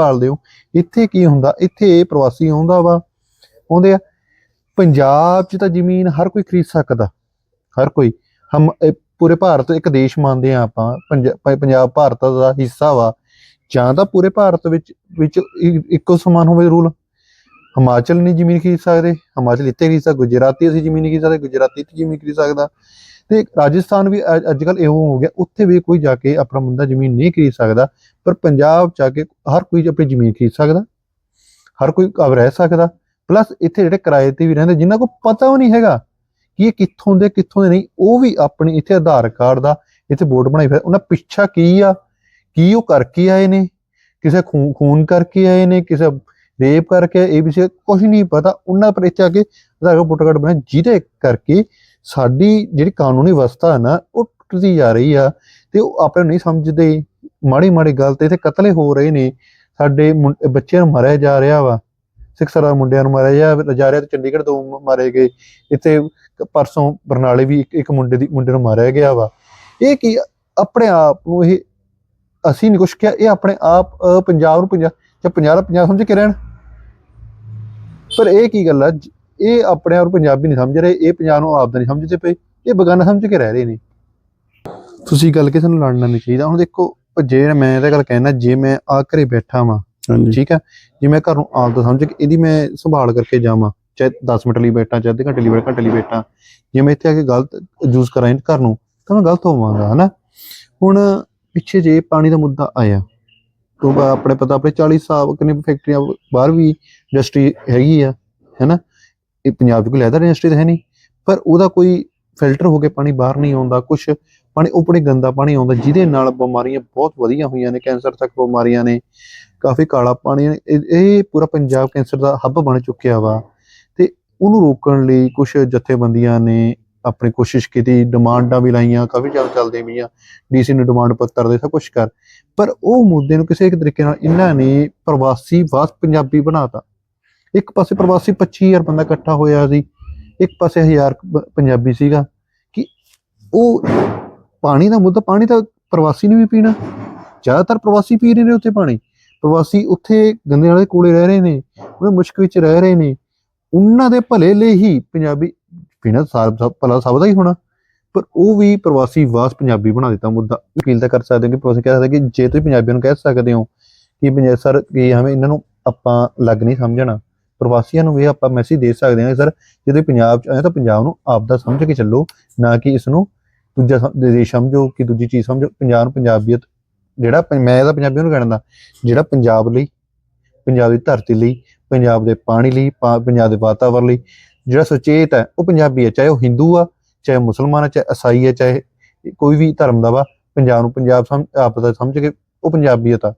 ਭਾਲਦੇ ਹੋ ਇੱਥੇ ਕੀ ਹੁੰਦਾ? ਇੱਥੇ ਇਹ ਪ੍ਰਵਾਸੀ ਆਉਂਦਾ ਵਾ। ਆਉਂਦੇ ਆ। ਪੰਜਾਬ 'ਚ ਤਾਂ ਜ਼ਮੀਨ ਹਰ ਕੋਈ ਖਰੀਦ ਸਕਦਾ। ਹਰ ਕੋਈ। ਹਮ ਪੂਰੇ ਭਾਰਤ ਇੱਕ ਦੇਸ਼ ਮੰਨਦੇ ਆ ਆਪਾਂ। ਪੰਜਾਬ ਭਾਰਤ ਦਾ ਹਿੱਸਾ ਵਾ। ਜਾਂ ਤਾਂ ਪੂਰੇ ਭਾਰਤ ਵਿੱਚ ਵਿੱਚ ਇੱਕੋ ਸਮਾਨ ਹੋਵੇ ਰੂਲ। ਹਿਮਾਚਲ ਨਹੀਂ ਜ਼ਮੀਨ ਖਰੀਦ ਸਕਦੇ। ਹਿਮਾਚਲ ਇੱਥੇ ਖਰੀਦ ਸਕਦਾ। ਗੁਜਰਾਤੀ ਅਸੀਂ ਜ਼ਮੀਨ ਖਰੀਦ ਸਕਦੇ। ਗੁਜਰਾਤੀ ਇੱਥੇ ਜ਼ਮੀਨ ਖਰੀਦ ਸਕਦਾ। ਤੇ ਰਾਜਸਥਾਨ ਵੀ ਅੱਜ ਕੱਲ ਇਹੋ ਹੋ ਗਿਆ, ਉੱਥੇ ਵੀ ਕੋਈ ਜਾ ਕੇ ਆਪਣਾ ਬੰਦਾ ਜ਼ਮੀਨ ਨਹੀਂ ਖਰੀਦ ਸਕਦਾ, ਪਰ ਪੰਜਾਬ ਜਾ ਕੇ ਹਰ ਕੋਈ ਆਪਣੀ ਜ਼ਮੀਨ ਖਰੀਦ ਸਕਦਾ, ਹਰ ਕੋਈ ਘਰ ਰਹਿ ਸਕਦਾ, ਪਲੱਸ ਇੱਥੇ ਜਿਹੜੇ ਕਿਰਾਏ ਤੇ ਵੀ ਰਹਿੰਦੇ, ਜਿਨ੍ਹਾਂ ਕੋਲ ਪਤਾ ਵੀ ਨਹੀਂ ਹੈਗਾ ਕਿ ਇਹ ਕਿੱਥੋਂ ਦੇ ਕਿੱਥੋਂ ਦੇ ਨਹੀਂ, ਉਹ ਵੀ ਆਪਣੀ ਇੱਥੇ ਆਧਾਰ ਕਾਰਡ ਦਾ ਇੱਥੇ ਬੋਰਡ ਬਣਾਈ ਫਿਰ ਉਹਨਾਂ ਪਿੱਛਾ ਕੀ ਆ, ਕੀ ਉਹ ਕਰਕੇ ਆਏ ਨੇ, ਕਿਸੇ ਖੂਨ ਖੂਨ ਕਰਕੇ ਆਏ ਨੇ, ਕਿਸੇ ਰੇਪ ਕਰਕੇ ਇਹ ਵੀ ਕੁਝ ਨਹੀਂ ਪਤਾ, ਉਹਨਾਂ ਪਰ ਇੱਥੇ ਆ ਕੇ ਆਧਾਰ ਕਾਰਡ, ਵੋਟਰ ਕਾਰਡ ਬਣਾਇਆ ਜਿਹਦੇ ਕਰਕੇ ਸਾਡੀ ਜਿਹੜੀ ਕਾਨੂੰਨੀ ਵਿਵਸਥਾ ਹੈ ਨਾ, ਉਹ ਟੁੱਟਦੀ ਜਾ ਰਹੀ ਆ ਤੇ ਉਹ ਆਪਣੇ ਨੂੰ ਨਹੀਂ ਸਮਝਦੇ। ਮਾੜੀ ਮਾੜੀ ਗੱਲ ਤੇ ਇੱਥੇ ਕਤਲੇ ਹੋ ਰਹੇ ਨੇ। ਸਾਡੇ ਬੱਚਿਆਂ ਨੂੰ ਮਾਰਿਆ ਜਾ ਰਿਹਾ ਵਾ। ਸਿੱਖ ਸਰਦਾਰ ਮੁੰਡਿਆਂ ਨੂੰ ਮਾਰਿਆ ਜਾ- ਜਾ ਰਿਹਾ ਤੇ ਚੰਡੀਗੜ੍ਹ ਤੋਂ ਮਾਰੇ ਗਏ। ਇੱਥੇ ਪਰਸੋਂ ਬਰਨਾਲੇ ਵੀ ਇੱਕ ਮੁੰਡੇ ਦੀ, ਮੁੰਡੇ ਨੂੰ ਮਾਰਿਆ ਗਿਆ ਵਾ। ਇਹ ਕੀ ਆਪਣੇ ਆਪ ਨੂੰ ਇਹ ਅਸੀਂ ਨਹੀਂ ਕੁਛ ਕਿਹਾ। ਇਹ ਆਪਣੇ ਆਪ ਪੰਜਾਬ ਨੂੰ ਪੰਜਾਬ ਜਾਂ ਪੰਜਾਬ ਪੰਜਾਬ ਸਮਝ ਕੇ ਰਹਿਣ। ਪਰ ਇਹ ਕੀ ਗੱਲ ਆ? ਇਹ ਆਪਣੇ ਆਪ ਨੂੰ ਪੰਜਾਬੀ ਨਹੀਂ ਸਮਝ ਰਹੇ ਇਹ ਪੰਜਾਬ ਨੂੰ ਆਪ ਦਾ ਨਹੀਂ ਸਮਝਦੇ ਪਏ ਇਹ ਬਗਾਨਾ ਸਮਝ ਕੇ ਰਹਿ ਰਹੇ ਨੇ। ਤੁਸੀਂ ਗੱਲ ਕਿਸੇ ਨੂੰ ਲੜਨਾ ਨਹੀਂ ਚਾਹੀਦਾ। ਹੁਣ ਦੇਖੋ ਜੇ ਮੈਂ ਇਹ ਗੱਲ ਕਹਿਣਾ ਜੇ ਮੈਂ ਆ ਘਰੇ ਬੈਠਾ ਵਾਂ ਠੀਕ ਹੈ? ਜੇ ਮੈਂ ਘਰੋਂ ਆਪ ਦਾ ਸਮਝ ਕੇ ਇਹਦੀ ਮੈਂ ਸੰਭਾਲ ਕਰਕੇ ਜਾਵਾਂ ਚਾਹੇ 10 ਮਿੰਟ ਲਈ ਬੈਠਾ ਚਾਹੇ ਘੰਟੇ ਲਈ ਬੈਠਾ ਘੰਟੇ ਲਈ ਬੈਠਾ ਜੇ ਮੈਂ ਇੱਥੇ ਆ ਕੇ ਗਲਤ ਯੂਜ਼ ਕਰਾਂ ਘਰ ਨੂੰ ਤਾਂ ਮੈਂ ਗਲਤ ਹੋਵਾਂਗਾ ਹਨਾ? ਹੁਣ ਪਿੱਛੇ ਜੇ ਪਾਣੀ ਦਾ ਮੁੱਦਾ ਆਇਆ ਤੋਂ ਆਪਣੇ ਪਤਾ ਆਪਣੇ 40 ਸਾਲ ਕਿੰਨੇ ਫੈਕਟਰੀਆਂ ਬਾਹਰ ਵੀ ਇੰਡਸਟਰੀ ਹੈਗੀ ਆ ਹੈਨਾ? ਇਹ ਪੰਜਾਬ 'ਚ ਕੋਈ ਲੈਦਰ ਇੰਡਸਟਰੀ ਤਾਂ ਹੈ ਨਹੀਂ, ਪਰ ਉਹਦਾ ਕੋਈ ਫਿਲਟਰ ਹੋ ਕੇ ਪਾਣੀ ਬਾਹਰ ਨਹੀਂ ਆਉਂਦਾ ਕੁਝ ਪਾਣੀ ਉਪੜੇ ਗੰਦਾ ਪਾਣੀ ਆਉਂਦਾ, ਜਿਹਦੇ ਨਾਲ ਬਿਮਾਰੀਆਂ ਬਹੁਤ ਵਧੀਆਂ ਹੋਈਆਂ ਨੇ, ਕੈਂਸਰ ਤੱਕ ਬਿਮਾਰੀਆਂ ਨੇ, ਕਾਫੀ ਕਾਲਾ ਪਾਣੀ ਇਹ ਪੂਰਾ ਪੰਜਾਬ ਕੈਂਸਰ ਦਾ ਹੱਬ ਬਣ ਚੁੱਕਿਆ ਵਾ। ਤੇ ਉਹਨੂੰ ਰੋਕਣ ਲਈ ਕੁਝ ਜਥੇਬੰਦੀਆਂ ਨੇ ਆਪਣੀ ਕੋਸ਼ਿਸ਼ ਕੀਤੀ, ਡਿਮਾਂਡਾਂ ਵੀ ਲਾਈਆਂ, ਕਾਫੀ ਚੱਲ ਚੱਲਦੇ ਪਈਆਂ, ਡੀਸੀ ਨੂੰ ਡਿਮਾਂਡ ਪੱਤਰ ਦੇ, ਸਭ ਕੁਝ ਕਰ। ਪਰ ਉਹ ਮੁੱਦੇ ਨੂੰ ਕਿਸੇ ਇੱਕ ਤਰੀਕੇ ਨਾਲ ਇਹਨਾਂ ਨੇ ਪ੍ਰਵਾਸੀ ਵਾਸ ਪੰਜਾਬੀ ਬਣਾਤਾ। ਇੱਕ ਪਾਸੇ ਪ੍ਰਵਾਸੀ 25000 ਬੰਦਾ ਇਕੱਠਾ ਹੋਇਆ ਸੀ, ਇੱਕ ਪਾਸੇ 1000 ਪੰਜਾਬੀ ਸੀਗਾ, ਕਿ ਉਹ ਪਾਣੀ ਦਾ ਮੁੱਦਾ, ਪਾਣੀ ਤਾਂ ਪ੍ਰਵਾਸੀ ਨੇ ਵੀ ਪੀਣਾ, ਜ਼ਿਆਦਾਤਰ ਪ੍ਰਵਾਸੀ ਪੀ ਰਹੇ ਨੇ ਉੱਥੇ ਪਾਣੀ, ਪ੍ਰਵਾਸੀ ਉੱਥੇ ਗੰਦੇ ਨਾਲੇ ਕੋਲੇ ਰਹਿ ਰਹੇ ਨੇ ਉਹਨਾਂ ਮੁਸ਼ਕ ਵਿੱਚ ਰਹਿ ਰਹੇ ਨੇ, ਉਹਨਾਂ ਦੇ ਭਲੇ ਲਈ ਹੀ ਪੰਜਾਬੀ ਪੀਣਾ ਸਭ ਭਲਾ ਸਭ ਦਾ ਹੀ ਹੋਣਾ, ਪਰ ਉਹ ਵੀ ਪ੍ਰਵਾਸੀ ਵਾਸ ਪੰਜਾਬੀ ਬਣਾ ਦਿੱਤਾ ਮੁੱਦਾ ਵਕੀਲ ਤਾਂ ਕਰ ਸਕਦੇ ਹੋ ਕਿ ਪ੍ਰਵਾਸੀ ਕਹਿ ਸਕਦੇ ਕਿ ਜੇ ਤੁਸੀਂ ਪੰਜਾਬੀਆਂ ਨੂੰ ਕਹਿ ਸਕਦੇ ਹੋ ਕਿ ਪੰਜਾਬ ਸਰ, ਕਿ ਹਮੇ ਇਹਨਾਂ ਨੂੰ ਆਪਾਂ ਲੱਗ ਨਹੀਂ ਸਮਝਣਾ ਪ੍ਰਵਾਸੀਆਂ ਨੂੰ ਵੀ ਆਪਾਂ ਮੈਸੇਜ ਦੇ ਸਕਦੇ ਹਾਂ ਸਰ ਜਦੋਂ ਪੰਜਾਬ ਚ ਆਏ ਤਾਂ ਪੰਜਾਬ ਨੂੰ ਆਪ ਦਾ ਸਮਝ ਕੇ ਚੱਲੋ, ਨਾ ਕਿ ਇਸ ਨੂੰ ਦੂਜਾ ਦੇਸ਼ ਸਮਝੋ ਕਿ ਦੂਜੀ ਚੀਜ਼ ਸਮਝੋ। ਪੰਜਾਬ ਨੂੰ ਪੰਜਾਬੀਅਤ, ਜਿਹੜਾ ਮੈਂ ਤਾਂ ਪੰਜਾਬੀਆਂ ਨੂੰ ਕਹਿਣਾ ਜਿਹੜਾ ਪੰਜਾਬ ਲਈ, ਪੰਜਾਬ ਦੀ ਧਰਤੀ ਲਈ, ਪੰਜਾਬ ਦੇ ਪਾਣੀ ਲਈ, ਪਾ- ਪੰਜਾਬ ਦੇ ਵਾਤਾਵਰਣ ਲਈ, ਜਿਹੜਾ ਸੁਚੇਤ ਹੈ, ਉਹ ਪੰਜਾਬੀ ਹੈ, ਚਾਹੇ ਉਹ ਹਿੰਦੂ ਆ, ਚਾਹੇ ਮੁਸਲਮਾਨ ਆ, ਚਾਹੇ ਈਸਾਈ ਆ, ਚਾਹੇ ਕੋਈ ਵੀ ਧਰਮ ਦਾ ਵਾ, ਪੰਜਾਬ ਨੂੰ ਪੰਜਾਬ ਸਮ ਆਪ ਦਾ ਸਮਝ ਕੇ ਉਹ ਪੰਜਾਬੀਅਤ ਆ।